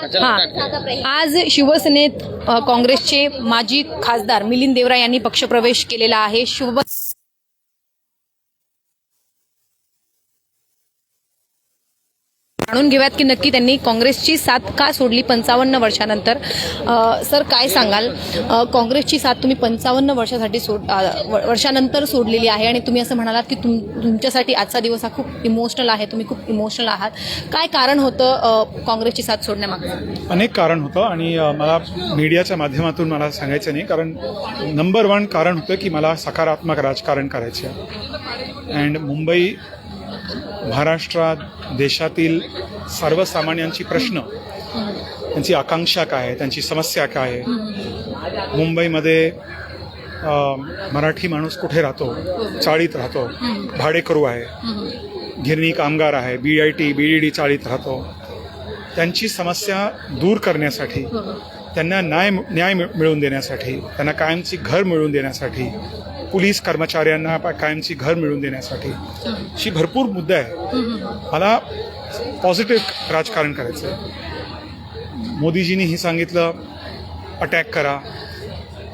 हा. आज शिवसेनेत काँग्रेसचे माजी खासदार मिलिंद देवरा यांनी पक्षप्रवेश केलेला आहे. शुभ जाणून घेऊयात की नक्की त्यांनी काँग्रेसची साथ का सोडली पंचावन्न वर्षानंतर. सर काय सांगाल? काँग्रेसची साथ तुम्ही पंचावन्न वर्षासाठी सोड वर्षानंतर सोडलेली आहे आणि तुम्ही असं म्हणालात की तुम तुमच्यासाठी आजचा दिवस हा खूप इमोशनल आहे तुम्ही खूप इमोशनल आहात. काय कारण होतं काँग्रेसची साथ सोडण्यामागचं? अनेक कारण होतं आणि मला मीडियाच्या माध्यमातून मला सांगायचं नाही कारण नंबर वन कारण होतं की मला सकारात्मक राजकारण करायचे आहे. अँड मुंबई महाराष्ट्रात देशातील सर्वसामान्यांची प्रश्न त्यांची आकांक्षा काय आहे त्यांची समस्या काय आहे? मुंबईमध्ये मराठी माणूस कुठे राहतो? चाळीत राहतो. भाडेकरू आहे. गिरणी कामगार आहे. B I T B D D चाळीत राहतो. त्यांची समस्या दूर करण्यासाठी त्यांना न्याय न्याय मिळ- मिळवून देण्यासाठी त्यांना कायमची घर मिळवून देण्यासाठी पोलीस कर्मचाऱ्यांना कायमची घर मिळवून देण्यासाठी. अशी भरपूर मुद्दे आहे मला पॉझिटिव्ह राजकारण करायचं आहे मोदीजींनी हे सांगितलं अटॅक करा.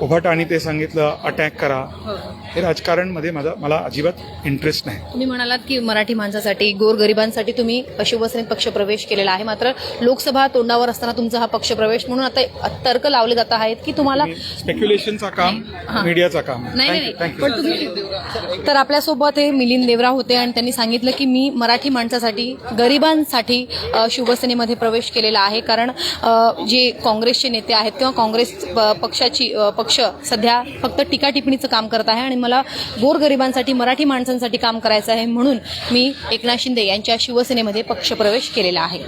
उभटाने ते सांगितलं अटॅक करा. हे. राजकारणमध्ये माझा मला अजिबात इंटरेस्ट नाही. तुम्ही म्हणालात की मराठी माणसासाठी गोरगरिबांसाठी तुम्ही शिवसेनेत पक्षप्रवेश केलेला आहे. मात्र लोकसभा तोंडावर असताना तुमचा हा पक्षप्रवेश म्हणून आता तर्क लावले जात आहेत की तुम्हाला स्पेक्युलेशनचा काम मीडियाचा काम नाही पण तुम्ही तर आपल्यासोबत हे मिलिंद देवरा होते आणि त्यांनी सांगितलं की मी मराठी माणसासाठी गरिबांसाठी शिवसेनेमध्ये प्रवेश केलेला आहे. कारण जे काँग्रेसचे नेते आहेत किंवा काँग्रेस पक्षाची अ, पक्ष सध्या फक्त टीका टिप्पणीचं काम करत आहे आणि मला गोरगरिबांसाठी मराठी माणसांसाठी काम करायचं आहे म्हणून मी एकनाथ शिंदे यांच्या शिवसेनेमध्ये पक्षप्रवेश केलेला आहे.